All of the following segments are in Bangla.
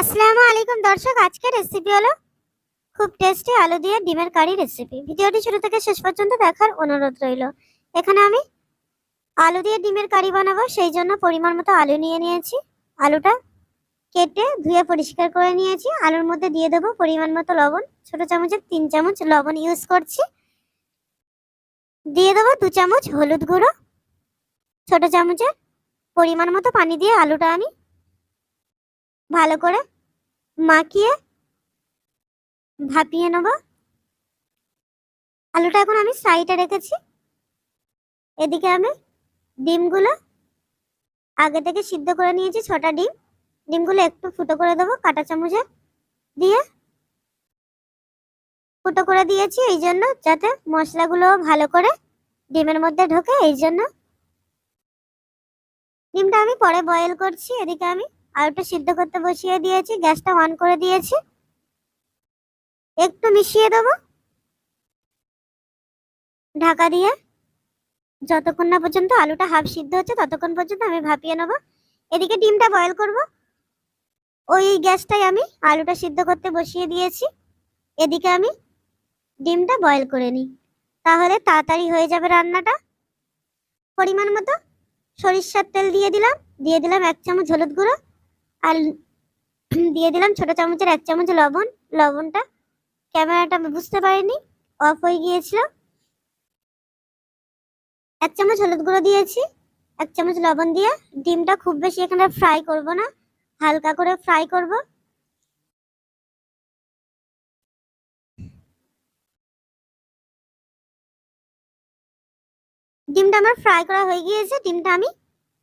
আসসালামু আলাইকুম দর্শক, আজকের রেসিপি হলো খুব টেস্টি আলু দিয়ে ডিমের কারি রেসিপি ভিডিওটি শুরু থেকে শেষ পর্যন্ত দেখার অনুরোধ রইল। এখানে আমি আলু দিয়ে ডিমের কারি বানাবো, সেই জন্য পরিমাণ মতো আলু নিয়ে নিয়েছি। আলুটা কেটে ধুয়ে পরিষ্কার করে নিয়েছি। আলুর মধ্যে দিয়ে দেবো পরিমাণ মতো লবণ, ছোট চামচের তিন চামচ লবণ ইউজ করছি। দিয়ে দেবো দু চামচ হলুদ গুঁড়ো, ছোট চামচের পরিমাণ মতো পানি দিয়ে আলুটা আমি ভালো করে মাখিয়ে ভাপিয়ে নেব। আলুটা এখন আমি সাইডে রেখেছি। এদিকে আমি ডিমগুলো আগে থেকে সিদ্ধ করে নিয়েছি, ছটা ডিম। ডিমগুলো একটু ফুটো করে দেবো কাঁটা চামচে দিয়ে। ফুটো করে দিয়েছি এই জন্য যাতে মশলাগুলো ভালো করে ডিমের মধ্যে ঢোকে এই জন্য। ডিমটা আমি পরে বয়েল করছি, এদিকে আমি আলুটা সিদ্ধ করতে বসিয়ে দিয়েছি, গ্যাসটা অন করে দিয়েছি। একটু মিশিয়ে দেবো। ঢাকা দিয়ে যতক্ষণ না পর্যন্ত আলুটা হাফ সিদ্ধ হচ্ছে, ততক্ষণ পর্যন্ত আমি ভাপিয়ে নেব। এদিকে ডিমটা বয়েল করব। ওই গ্যাসটাই আমি আলুটা সিদ্ধ করতে বসিয়ে দিয়েছি। এদিকে আমি ডিমটা বয়েল করে নিই। তাহলে তাড়াতাড়ি হয়ে যাবে রান্নাটা। পরিমাণ মতো সরিষার তেল দিয়ে দিলাম। দিয়ে দিলাম এক চামচ হলুদ গুঁড়ো। আর দিয়ে দিলাম ছোট চামচের এক চামচ লবণ। লবণটা ক্যামেরাটা আমি বুঝতে পারিনি, অফ হয়ে গিয়েছিল। এক চামচ হলুদ গুঁড়ো দিয়েছি, এক চামচ লবণ দিয়ে। ডিমটা খুব বেশি এখানে ফ্রাই করব না, হালকা করে ফ্রাই করব। ডিমটা আমার ফ্রাই করা হয়ে গিয়েছে, ডিমটা আমি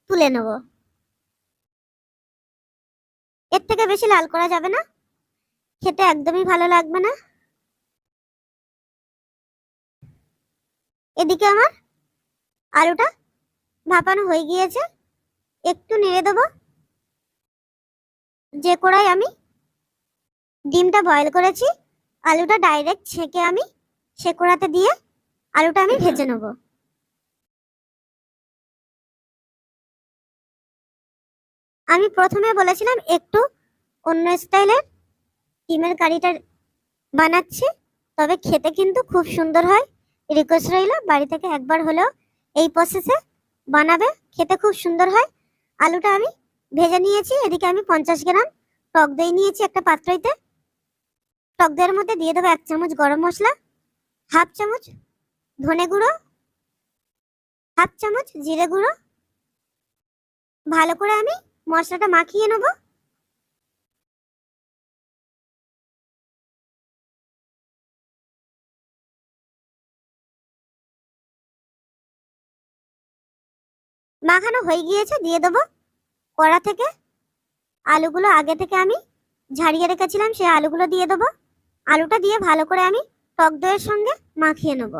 তুলে নেব। এর থেকে বেশি লাল করা যাবে না? খেতে একদমই ভালো লাগবে না? এদিকে আমার আলুটা ভাপানো হয়ে গিয়েছে। একটু নেড়ে দেবো। যে কড়াই আমি ডিমটা বয়েল করেছি, আলুটা ডাইরেক্ট ছেঁকে আমি সে কড়াতে দিয়ে আলুটা আমি ভেজে নেব। আমি প্রথমে বলেছিলাম একটু অন্য স্টাইলের ডিমের কারিটা বানাচ্ছি, তবে খেতে কিন্তু খুব সুন্দর হয়। রিকোয়েস্ট রইল, বাড়ি থেকে একবার হলেও এই প্রসেসে বানাবে, খেতে খুব সুন্দর হয়। আলুটা আমি ভেজে নিয়েছি, এদিকে আমি পঞ্চাশ গ্রাম টক দই নিয়েছি একটা পাত্রইতে টক দইয়ের মধ্যে দিয়ে দেবো এক চামচ গরম মশলা, হাফ চামচ ধনে গুঁড়ো, হাফ চামচ জিরে গুঁড়ো। ভালো করে আমি মশলাটা মাখিয়ে নেব। মাখানো হয়ে গিয়েছে, দিয়ে দেবো কড়া থেকে। আলুগুলো আগে থেকে আমি ঝাড়িয়ে রেখেছিলাম, সেই আলুগুলো দিয়ে দেবো। আলুটা দিয়ে ভালো করে আমি টক দইয়ের সঙ্গে মাখিয়ে নেব।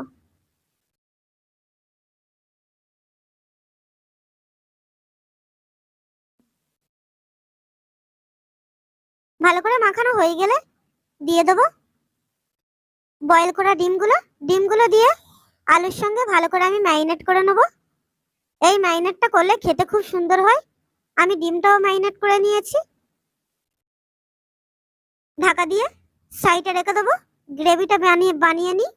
ভালো করে মাখানো হয়ে গেলে দিয়ে দেবো। বয়েল করা ডিমগুলো ডিমগুলো দিয়ে আলুর সঙ্গে ভালো করে আমি ম্যারিনেট করে নেব। এই ম্যারিনেটটা করলে খেতে খুব সুন্দর হয়। আমি ডিমটাও ম্যারিনেট করে নিয়েছি। ঢাকা দিয়ে সাইডে রেখে দেবো। গ্রেভিটা বানিয়ে বানিয়ে নিই।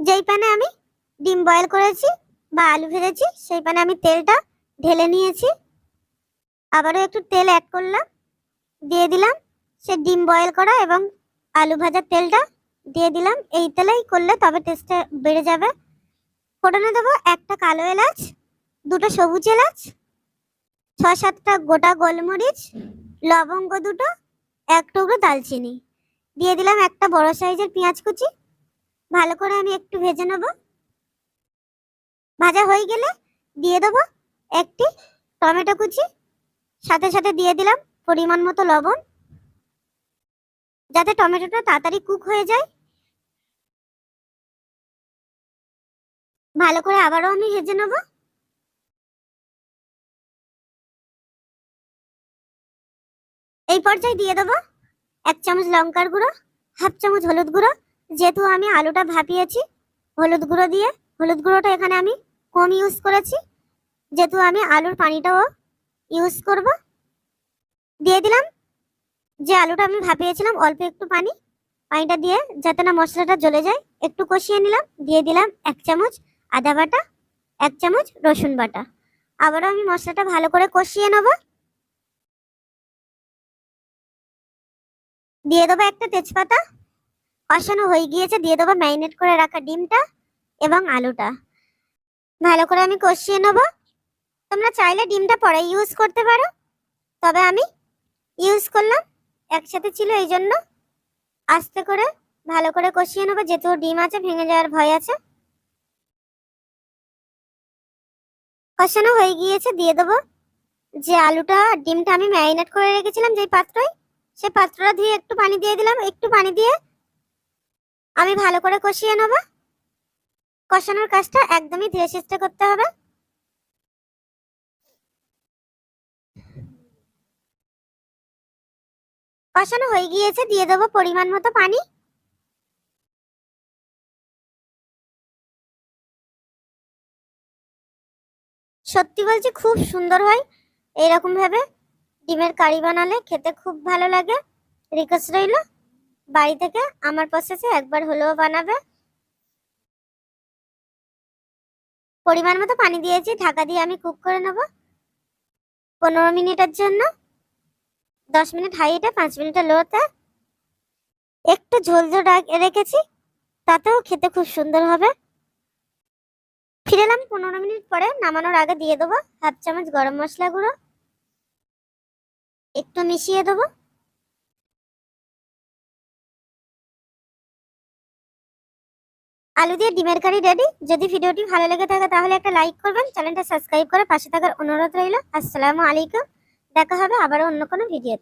যেই প্যানে আমি ডিম বয়েল করেছি বা আলু ভেজেছি, সেই প্যানে আমি তেলটা ঢেলে নিয়েছি। আবারও একটু তেল অ্যাড করলাম, দিয়ে দিলাম, সে ডিম বয়েল করা এবং আলু ভাজার তেলটা দিয়ে দিলাম। এই তেলেই করলে তবে টেস্টটা বেড়ে যাবে। ফোটানো দেবো একটা কালো এলাচ, দুটো সবুজ এলাচ ছ সাতটা গোটা গোলমরিচ, লবঙ্গ দুটো, এক টুকরো দালচিনি। দিয়ে দিলাম একটা বড় সাইজের পেঁয়াজ কুচি, ভালো করে আমি একটু ভেজে নেব। ভাজা হয়ে গেলে দিয়ে দেবো একটি টমেটো কুচি সাথে সাথে দিয়ে দিলাম পরিমাণ মতো লবণ, যাতে টমেটোটা তাড়াতাড়ি কুক হয়ে যায়। ভালো করে আবারও আমি ভেজে নেব। এই পর্যায়ে দিয়ে দেবো এক চামচ লঙ্কার গুঁড়ো, হাফ চামচ হলুদ গুঁড়ো। যেহেতু আমি আলুটা ভাপিয়েছি, হলুদ গুঁড়ো দিয়ে, হলুদ গুঁড়োটা এখানে আমি কম ইউজ করেছি। যেহেতু আমি আলুর পানিটাও ইউজ করব। দিয়ে দিলাম। যে আলুটা আমি ভাপিয়েছিলাম, অল্প একটু পানি, পানিটা দিয়ে যাতে না মশলাটা জ্বলে যায়, একটু কষিয়ে নিলাম। দিয়ে দিলাম এক চামচ আদা বাটা, এক চামচ রসুন বাটা। আবারও আমি মশলাটা ভালো করে কষিয়ে নেব। দিয়ে দেবো একটা তেজপাতা। কষানো হয়ে গিয়েছে। দিয়ে দেবো ম্যারিনেট করে রাখা ডিমটা এবং আলুটা। ভালো করে আমি কষিয়ে নেব। তোমরা চাইলে ডিমটা পরে ইউজ করতে পারো। তবে আমি ইউজ করলাম, একসাথে ছিল এই জন্য। আস্তে করে, ভালো করে কষিয়ে নেব, যেহেতু ডিম আছে, ভেঙে যাওয়ার ভয় আছে। কষানো হয়ে গিয়েছে, দিয়ে দেবো। যে আলুটা, ডিমটা আমি ম্যারিনেট করে রেখেছিলাম যেই পাত্রই সেই পাত্রটা ধুয়ে একটু পানি দিয়ে দিলাম। একটু পানি দিয়ে আমি ভালো করে কষিয়ে নেব। কষানোর কাজটা একদমই ধীরে সুস্থে করতে হবে। কষানো হয়ে গিয়েছে, দিয়ে দেবো পরিমাণ মতো পানি। সত্যি বলছি, খুব সুন্দর হয়। এইরকম ভাবে ডিমের কারি বানালে খেতে খুব ভালো লাগে। রিকোয়েস্ট রইল, বাড়ি থেকে আমার প্রসেসে একবার হলেও বানাবে। পরিমাণ মতো পানি দিয়েছি, ঢাকা দিয়ে আমি কুক করে নেব। পনেরো মিনিটের জন্য। দশ মিনিট হাইটে, পাঁচ মিনিটের লোতে। একটু ঝোল ঝোল রেখেছি, তাতেও খেতে খুব সুন্দর হবে। ফিরে এলাম পনেরো মিনিট পরে, নামানোর আগে দিয়ে দেবো হাফ চামচ গরম মশলা গুঁড়ো। একটু মিশিয়ে দেবো। আলু দিয়ে ডিমের কারি রেডি যদি ভিডিওটি ভালো লেগে থাকে, তাহলে একটা লাইক করবেন। চ্যানেলটা সাবস্ক্রাইব করে পাশে থাকার অনুরোধ রইল। আসসালামু আলাইকুম। দেখা হবে আবারও অন্য কোনো ভিডিওতে।